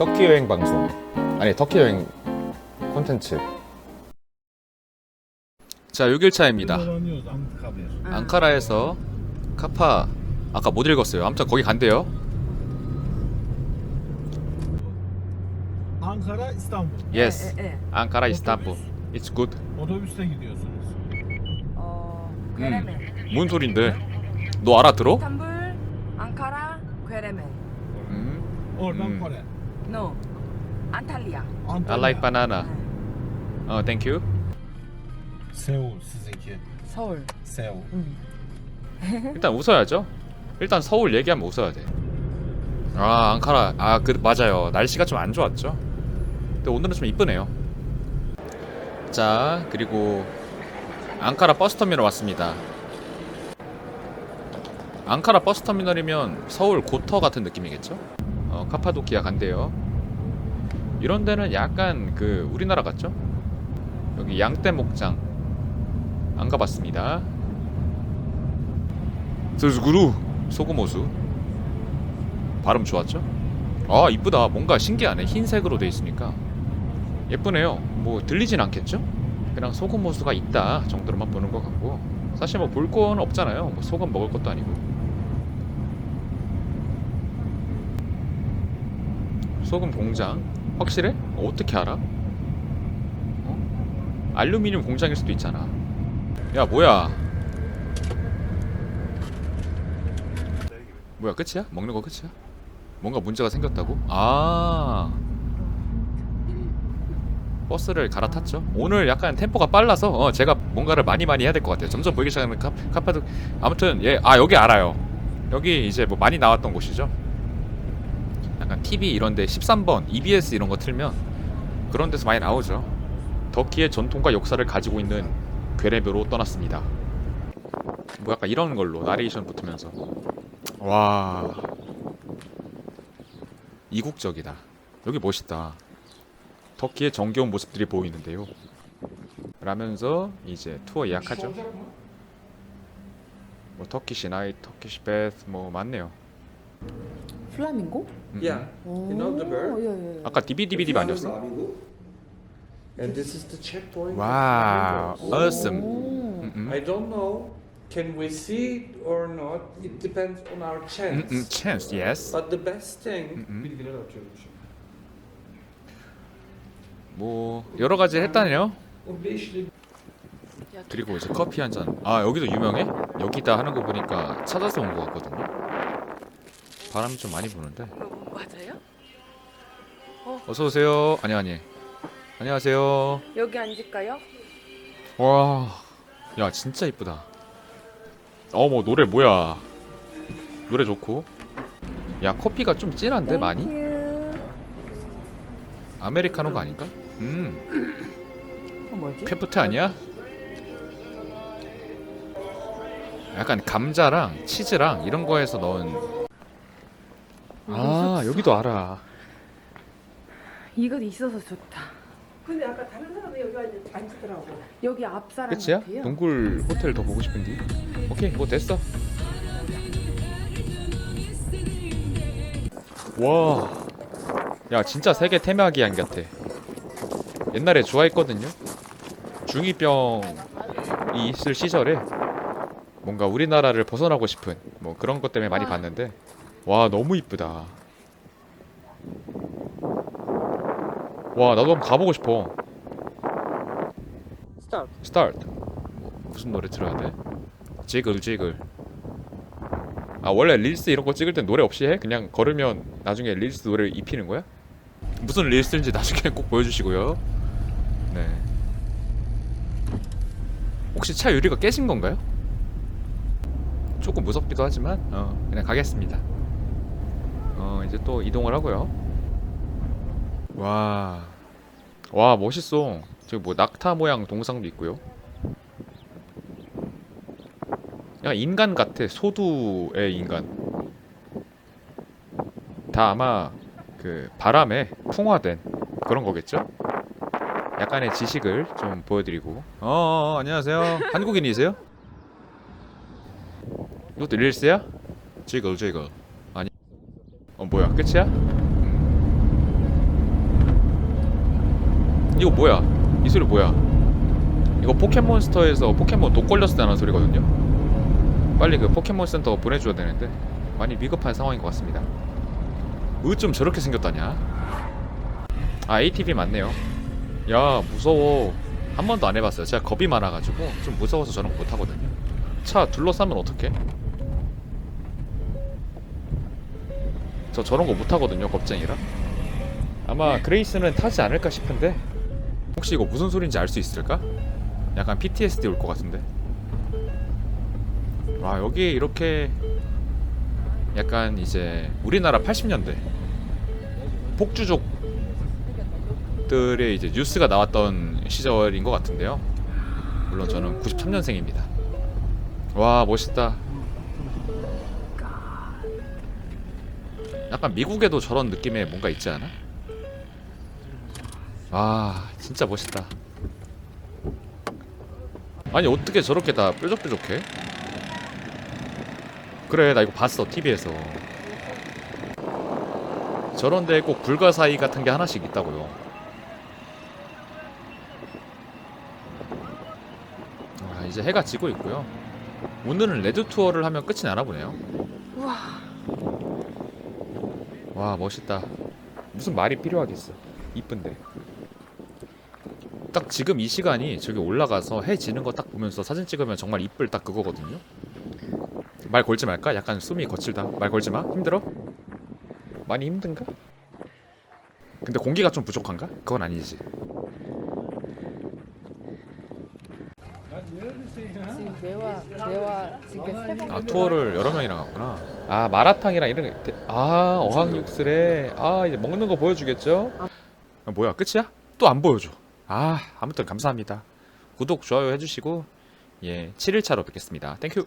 터키 여행 방송 아니 터키 여행 콘텐츠 자 6일차입니다 Kullanıyoruz Anıtkabir. 앙카라에서 카파 아까 못 읽었어요 아무튼 거기 간대요 Ankara, İstanbul. Yes 예, 예, 예. 앙카라 이스탄불 It's good Otobüste gidiyorsunuz. 어, 음. 괴레멘. 뭔 소린데 너 알아들어? 이스탄불, 앙카라, 괴레멘. 음, Oradan Hmm. Kore. No. Antalya. I like banana. 어 땡큐 Seul sizinki. 서울. Seul. 일단 웃어야죠. 일단 서울 얘기하면 웃어야 돼 아 앙카라. 아 그 맞아요. 날씨가 좀 안 좋았죠? 근데 오늘은 좀 이쁘네요. 자 그리고 앙카라 버스터미널 왔습니다. 앙카라 버스터미널이면 서울 고터 같은 느낌이겠죠? 어 카파도키아 간대요 이런 데는 약간 그 우리나라 같죠? 여기 양떼 목장. 안 가봤습니다. 스즈구루 소금호수. 발음 좋았죠? 아 이쁘다. 뭔가 신기하네. 흰색으로 돼 있으니까. 예쁘네요. 뭐 들리진 않겠죠? 그냥 소금호수가 있다 정도로만 보는 것 같고. 사실 뭐 볼 건 없잖아요. 뭐 소금 먹을 것도 아니고. 소금 공장 확실해? 어떻게 알아? 어? 알루미늄 공장일 수도 있잖아 야 뭐야 뭐야 끝이야? 먹는 거 끝이야? 뭔가 문제가 생겼다고? 아 버스를 갈아탔죠 오늘 약간 템포가 빨라서 어, 제가 뭔가를 많이 많이 해야 될 것 같아요 점점 보이기 시작하는 카, 카파도 아무튼 예 아 여기 알아요 여기 이제 뭐 많이 나왔던 곳이죠 약간 TV 이런데 13번 EBS 이런 거 틀면 그런 데서 많이 나오죠. 터키의 전통과 역사를 가지고 있는 괴뢰묘로 떠났습니다. 뭐 약간 이런 걸로 나레이션 붙으면서. 와. 이국적이다. 여기 멋있다. 터키의 정겨운 모습들이 보이는데요. 라면서 이제 투어 예약하죠. 뭐 터키시 나이 터키시 베스 뭐 많네요 플라밍고? 음, Yeah, 오, you know the bird. 예, 예. 아까 디비디비디 아니었어? And this is the checkpoint. 와우 awesome 오. 음, 음. I don't know. Can we see it or not? It depends on our 음, chance. 음, chance yes But the best thing. 음, 음. 뭐 여러 가지 했다네요 그리고 이제 커피 한 잔. 아 여기도 유명해? 여기다 하는 거 보니까 찾아서 온 거 같거든요. 바람 좀 많이 부는데. 뭐, 맞아요? 어서 오세요. 아니 아니. 안녕하세요. 여기 앉을까요? 와, 야 진짜 이쁘다. 어머 노래 뭐야? 노래 좋고. 야 커피가 좀 진한데 많이? 아메리카노가 아닌가? 음, 어, 뭐지? 페프트 아니야? 약간 감자랑 치즈랑 이런 거에서 넣은. 아 여기도 알아. 이거 있어서 좋다. 근데 아까 다른 사람이 여기 앉- 앉더라고. 여기 앞 사람 끝이야? 같아요. 동굴 호텔 더 보고 싶은데. 오케이, 뭐 됐어. 와, 야 진짜 세계 테마기한 같아. 옛날에 좋아했거든요. 중이병이 있을 시절에 뭔가 우리나라를 벗어나고 싶은 뭐 그런 것 때문에 많이 봤는데 와 너무 이쁘다. 와 나도 한번 가보고 싶어. 스타트 뭐, 무슨 노래 들어야 돼? 지글 지글 아 원래 릴스 이런 거 찍을 땐 노래 없이 해? 그냥 걸으면 나중에 릴스 노래를 입히는 거야? 무슨 릴스인지 나중에 꼭 보여주시고요 네 혹시 차 유리가 깨진 건가요? 조금 무섭기도 하지만 어 그냥 가겠습니다 어 이제 또 이동을 하고요 와 와 멋있어 저기 뭐 낙타 모양 동상도 있고요. 약간 인간 같아. 소두의 인간. 다 아마 그 바람에 풍화된 그런 거겠죠? 약간의 지식을 좀 보여드리고. 어, 어, 어 안녕하세요. 한국인이세요? 이것도 릴스야? 지글 지글. 아니. 어 뭐야 끝이야? 이거 뭐야? 이 소리 뭐야? 이거 포켓몬스터에서 포켓몬 독 걸렸을 때 나는 소리거든요. 빨리 그 포켓몬 센터 보내줘야 되는데 많이 위급한 상황인 것 같습니다. 으좀 저렇게 생겼다냐? 아 ATV 맞네요. 야 무서워. 한 번도 안 해봤어요. 제가 겁이 많아가지고 좀 무서워서 저런 거 못하거든요. 차 둘러싸면 어떡해? 저 저런 거 못하거든요. 겁쟁이라. 아마 그레이스는 타지 않을까 싶은데 혹시 이거 무슨 소린지 알 수 있을까? 약간 PTSD 올 것 같은데. 와 여기 이렇게 약간 이제 우리나라 80년대 폭주족들의 이제 뉴스가 나왔던 시절인 것 같은데요. 물론 저는 93년생입니다. 와 멋있다. 약간 미국에도 저런 느낌의 뭔가 있지 않아? 아 진짜 멋있다. 아니 어떻게 저렇게 다 뾰족뾰족해? 그래 나 이거 봤어 TV에서. 저런데 꼭 불가사의 같은 게 하나씩 있다고요. 아 이제 해가 지고 있고요. 오늘은 레드 투어를 하면 끝이 나나 보네요. 와 멋있다. 무슨 말이 필요하겠어. 이쁜데 딱 지금 이 시간이 저기 올라가서 해 지는 거 딱 보면서 사진 찍으면 정말 이쁠 딱 그거거든요 말 걸지 말까? 약간 숨이 거칠다. 말 걸지 마. 힘들어? 많이 힘든가? 근데 공기가 좀 부족한가? 그건 아니지. 지금 매화 매화 지금 세번 아 투어를 여러 명이랑 갔구나. 아 마라탕이랑 이런 게. 대- 아 어항육술에. 아 이제 먹는 거 보여주겠죠? 아, 뭐야 끝이야? 또 안 보여줘. 아 아무튼 감사합니다. 구독 좋아요 해주시고 예 7일차로 뵙겠습니다. 땡큐.